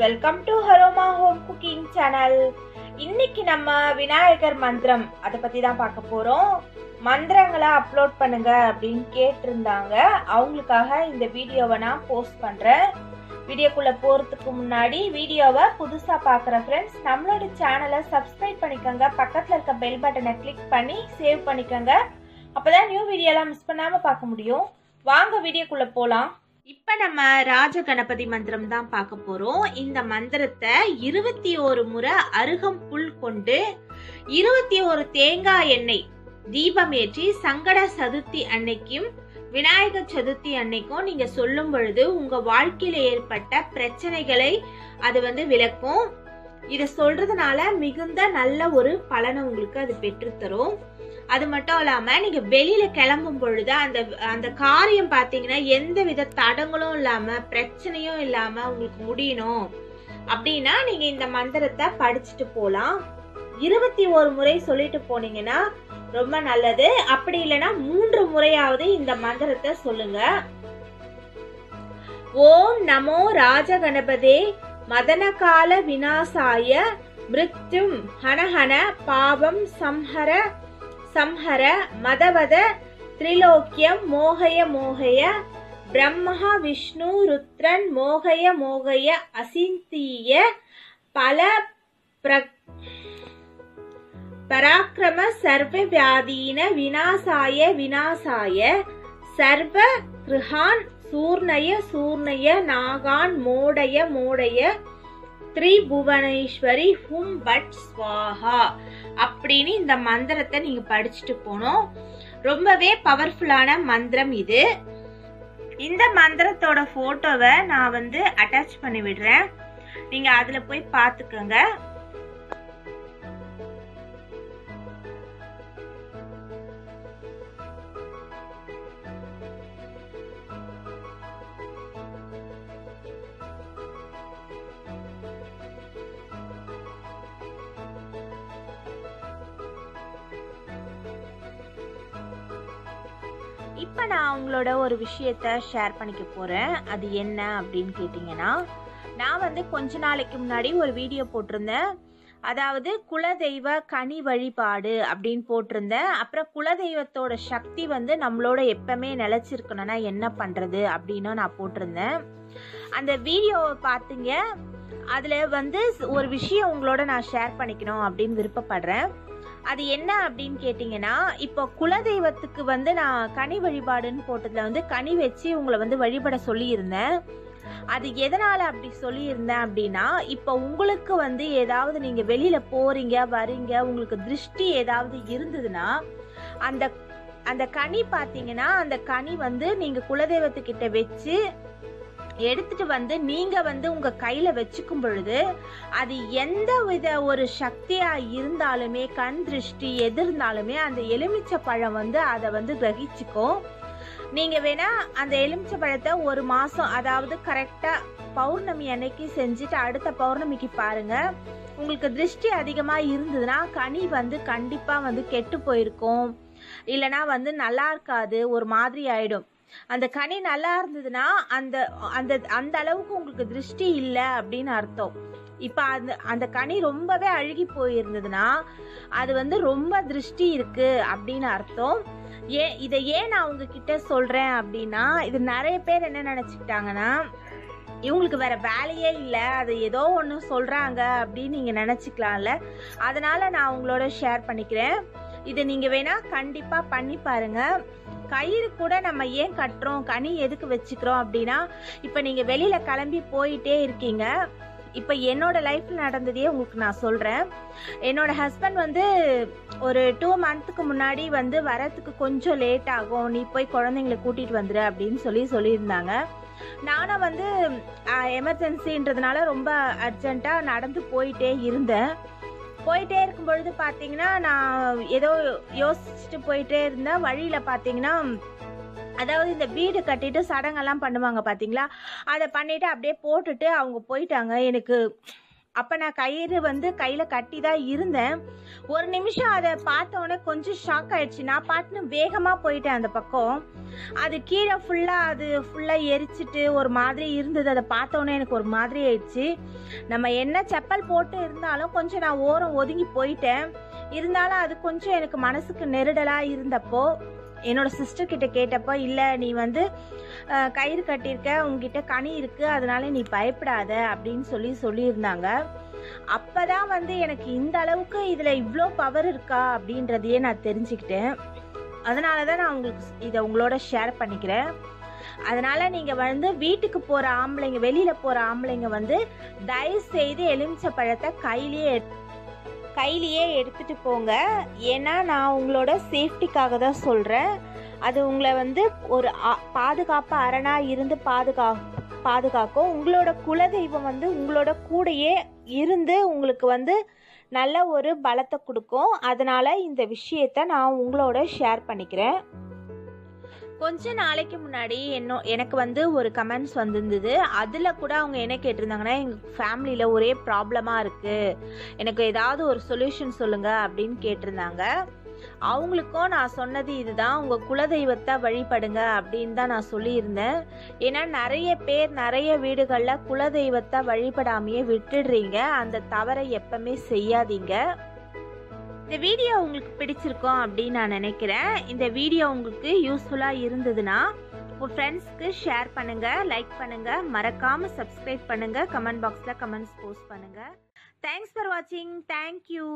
Welcome to ஹரோமா home cooking channel இன்னைக்கு நம்ம விநாயகர் மந்திரம் அதை பத்தி தான் பார்க்க போறோம். மந்திரங்களை அப்லோட் பண்ணுங்க அப்படின்னு கேட்டிருந்தாங்க. அவங்களுக்காக இந்த வீடியோவை நான் போஸ்ட் பண்றேன். வீடியோக்குள்ள போறதுக்கு முன்னாடி வீடியோவை புதுசா பார்க்குற ஃப்ரெண்ட்ஸ் நம்மளோட சேனலை சப்ஸ்கிரைப் பண்ணிக்கோங்க. பக்கத்துல இருக்க பெல் பட்டனை கிளிக் பண்ணி சேவ் பண்ணிக்கோங்க. அப்பதான் நியூ வீடியோலாம் மிஸ் பண்ணாம பார்க்க முடியும். வாங்க வீடியோக்குள்ள போலாம். இப்ப நம்ம ராஜ கணபதி மந்திரம் தான் பார்க்க போறோம். இந்த மந்திரத்தை இருபத்தி ஒரு முறை அருகம் புல் கொண்டு இருபத்தி ஒரு தேங்காய் எண்ணெய் தீபம் ஏற்றி சங்கட சதுர்த்தி அன்னைக்கும் விநாயகர் சதுர்த்தி அன்னைக்கும் நீங்க சொல்லும் பொழுது உங்க வாழ்க்கையில ஏற்பட்ட பிரச்சனைகளை அது வந்து விளக்கும். இதை சொல்றதுனால மிகுந்த நல்ல ஒரு பலனை உங்களுக்கு அது பெற்றுத்தரும் அது மட்டும் இல்லாம நீங்க வெளியில கிளம்பும் பொழுது அந்த அந்த காரியம் பாத்தீங்கன்னா எந்த வித தடங்களும் இல்லாம பிரச்சனையும் இல்லாம உங்களுக்கு முடியணும். அப்படின்னா நீங்க இந்த மந்திரத்தை படிச்சுட்டு போலாம். இருபத்தி ஒரு முறை சொல்லிட்டு போனீங்கன்னா ரொம்ப நல்லது. அப்படி இல்லைன்னா மூன்று முறையாவது இந்த மந்திரத்தை சொல்லுங்க. ஓம் நமோ ராஜகணபதே மதனகால விநாசாய மிருத்யும் ஹனஹன பாவம் சம்ஹர சம்ஹர மதவத திரிலோக்கியம் மோகய மோகய பிரம்மஹா விஷ்ணு ருத்ரன் மோகய மோகய அசிந்திய பல பிர பராக்கிரம சர்வ வியாதீன வினாசாய வினாசாய சர்வ கிருஹான் சூர்ணய சூர்ணய நாகான் மோடய மோடய திரிபுவனேஸ்வரி ஹும் பட் ஸ்வாஹா அப்படின்னு இந்த மந்திரத்தை நீங்க படிச்சுட்டு போனோம். ரொம்பவே பவர்ஃபுல்லான மந்திரம் இது. இந்த மந்திரத்தோட போட்டோவை நான் வந்து அட்டாச் பண்ணி விடுறேன் நீங்க அதுல போய் பாத்துக்கோங்க இப்போ நான் அவங்களோட ஒரு விஷயத்த ஷேர் பண்ணிக்க போகிறேன் அது என்ன அப்படின்னு கேட்டிங்கன்னா நான் வந்து கொஞ்ச நாளைக்கு முன்னாடி ஒரு வீடியோ போட்டிருந்தேன். அதாவது குலதெய்வ கனி வழிபாடு அப்படின்னு போட்டிருந்தேன். அப்புறம் குலதெய்வத்தோட சக்தி வந்து நம்மளோட எப்பவுமே நிலச்சிருக்கணும்னா என்ன பண்ணுறது அப்படின்னு நான் போட்டிருந்தேன். அந்த வீடியோவை பார்த்தீங்க அதில் வந்து ஒரு விஷயம் உங்களோட நான் ஷேர் பண்ணிக்கணும் அப்படின்னு விருப்பப்படுறேன். அது என்ன அப்படின்னு கேட்டிங்கன்னா இப்போ குலதெய்வத்துக்கு வந்து நான் கனி வழிபாடுன்னு போட்டதில் வந்து கனி வச்சு உங்களை வந்து வழிபட சொல்லியிருந்தேன். அது எதனால் அப்படி சொல்லியிருந்தேன் அப்படின்னா இப்போ உங்களுக்கு வந்து ஏதாவது நீங்கள் வெளியில் போகிறீங்க வரீங்க உங்களுக்கு திருஷ்டி ஏதாவது இருந்ததுன்னா அந்த அந்த கனி பார்த்தீங்கன்னா அந்த கனி வந்து நீங்கள் குலதெய்வத்துக்கிட்ட வச்சு எடுத்துட்டு வந்து நீங்க வந்து உங்க கையில வச்சுக்கும் பொழுது அது எந்த வித ஒரு சக்தியா இருந்தாலுமே கண் திருஷ்டி எது இருந்தாலுமே அந்த எலுமிச்சை பழம் வந்து அதை வந்து கிரகிச்சுக்கும். நீங்க வேணா அந்த எலுமிச்சை பழத்தை ஒரு மாசம் அதாவது கரெக்டா பௌர்ணமி அன்னைக்கு செஞ்சுட்டு அடுத்த பௌர்ணமிக்கு பாருங்க. உங்களுக்கு திருஷ்டி அதிகமா இருந்ததுன்னா கனி வந்து கண்டிப்பா வந்து கெட்டு போயிருக்கும். இல்லைன்னா வந்து நல்லா இருக்காது ஒரு மாதிரி ஆயிடும். அந்த கனி நல்லா இருந்ததுன்னா அந்த அந்த அந்த அளவுக்கு உங்களுக்கு திருஷ்டி இல்லை அப்படின்னு அர்த்தம். இப்போ அந்த அந்த கனி ரொம்பவே அழுகி போயிருந்ததுன்னா அது வந்து ரொம்ப திருஷ்டி இருக்கு அப்படின்னு அர்த்தம். ஏ இதை ஏன் நான் உங்ககிட்ட சொல்றேன் அப்படின்னா இது நிறைய பேர் என்ன நினைச்சுக்கிட்டாங்கன்னா இவங்களுக்கு வேற வேலையே இல்லை அது ஏதோ ஒன்று சொல்றாங்க அப்படின்னு நீங்க நினைச்சுக்கலாம்ல. அதனால நான் உங்களோட ஷேர் பண்ணிக்கிறேன். இதை நீங்க வேணா கண்டிப்பா பண்ணி பாருங்க. கயிறு கூட நம்ம ஏன் கட்டுறோம்? கனி எதுக்கு வச்சுக்கிறோம் அப்படின்னா இப்போ நீங்கள் வெளியில் கிளம்பி போயிட்டே இருக்கீங்க. இப்போ என்னோட லைஃப்பில் நடந்ததையே உங்களுக்கு நான் சொல்கிறேன் என்னோட ஹஸ்பண்ட் வந்து ஒரு டூ மந்த்துக்கு முன்னாடி வந்து வரத்துக்கு கொஞ்சம் லேட் ஆகும். நீ போய் குழந்தைங்களை கூட்டிகிட்டு வந்துடு அப்படின்னு சொல்லி சொல்லியிருந்தாங்க. நானும் வந்து எமர்ஜென்சின்றதுனால ரொம்ப அர்ஜென்ட்டாக நடந்து போயிட்டே இருந்தேன். போயிட்டே இருக்கும் பொழுது பார்த்தீங்கன்னா நான் ஏதோ யோசிச்சுட்டு போயிட்டே இருந்தேன். வழியில் பார்த்தீங்கன்னா அதாவது இந்த வீடு கட்டிட்டு சடங்கெல்லாம் பண்ணுவாங்க பார்த்தீங்களா அதை பண்ணிட்டு அப்படியே போட்டுட்டு அவங்க போயிட்டாங்க. எனக்கு அப்போ நான் கயிறு வந்து கையில் கட்டி தான் இருந்தேன். ஒரு நிமிஷம் அதை பார்த்தோன்னே கொஞ்சம் ஷாக் ஆயிடுச்சு. நான் பாட்டுன்னு வேகமாக போயிட்டேன் அந்த பக்கம். அது கீழே ஃபுல்லாக அது ஃபுல்லாக எரிச்சிட்டு ஒரு மாதிரி இருந்தது. அதை பார்த்தோன்னே எனக்கு ஒரு மாதிரி ஆயிடுச்சு. நம்ம என்ன செப்பல் போட்டு இருந்தாலும் கொஞ்சம் நான் ஓரம் ஒதுங்கி போயிட்டேன். இருந்தாலும் அது கொஞ்சம் எனக்கு மனசுக்கு நெருடலாக இருந்தப்போ என்னோட சிஸ்டர் கிட்ட கேட்டப்போ இல்லை நீ வந்து கயிறு கட்டியிருக்க உங்ககிட்ட கனி இருக்கு அதனால நீ பயப்படாத அப்படின்னு சொல்லி சொல்லியிருந்தாங்க. அப்பதான் வந்து எனக்கு இந்த அளவுக்கு இதுல இவ்வளோ பவர் இருக்கா அப்படின்றதையே நான் தெரிஞ்சுக்கிட்டேன். அதனால தான் நான் உங்களுக்கு இதை உங்களோட ஷேர் பண்ணிக்கிறேன். அதனால நீங்க வந்து வீட்டுக்கு போற ஆம்பளைங்க வெளியில போற ஆம்பளைங்க வந்து தயவு செய்து எலுமிச்சை பழத்தை கையிலேயே கையிலேயே எடுத்துட்டு போங்க. ஏன்னா நான் உங்களோட சேஃப்டிக்காக தான் சொல்கிறேன் அது உங்களை வந்து ஒரு பாதுகாப்பு அரணாக இருந்து பாதுகா பாதுகாக்கும். உங்களோட குலதெய்வம் வந்து உங்களோட கூடயே இருந்து உங்களுக்கு வந்து நல்ல ஒரு பலத்தை கொடுக்கும். அதனால் இந்த விஷயத்த நான் உங்களோட ஷேர் பண்ணிக்கிறேன். கொஞ்ச நாளைக்கு முன்னாடி என்ன எனக்கு வந்து ஒரு கமெண்ட்ஸ் வந்திருந்தது. அதில் கூட அவங்க என்ன கேட்டிருந்தாங்கன்னா எங்கள் ஃபேமிலியில் ஒரே ப்ராப்ளமாக இருக்குது எனக்கு ஏதாவது ஒரு சொல்யூஷன் சொல்லுங்கள் அப்படின்னு கேட்டிருந்தாங்க. அவங்களுக்கும் நான் சொன்னது இதுதான். உங்கள் குலதெய்வத்தை வழிபடுங்க அப்படின்னு தான் நான் சொல்லியிருந்தேன். ஏன்னா நிறைய பேர் நிறைய வீடுகளில் குலதெய்வத்தை வழிபடாமையே விட்டுடுறீங்க. அந்த தவறை எப்பவுமே செய்யாதீங்க. இந்த வீடியோ உங்களுக்கு பிடிச்சிருக்கும் அப்படின்னு நான் நினைக்கிறேன். இந்த வீடியோ உங்களுக்கு யூஸ்ஃபுல்லாக இருந்ததுன்னா உங்கள் ஃப்ரெண்ட்ஸ்க்கு ஷேர் பண்ணுங்கள் லைக் பண்ணுங்கள் மறக்காமல் சப்ஸ்கிரைப் பண்ணுங்கள் கமெண்ட் பாக்ஸில் கமெண்ட்ஸ் போஸ்ட் பண்ணுங்கள் தேங்க்ஸ் ஃபார் வாட்சிங் தேங்க்யூ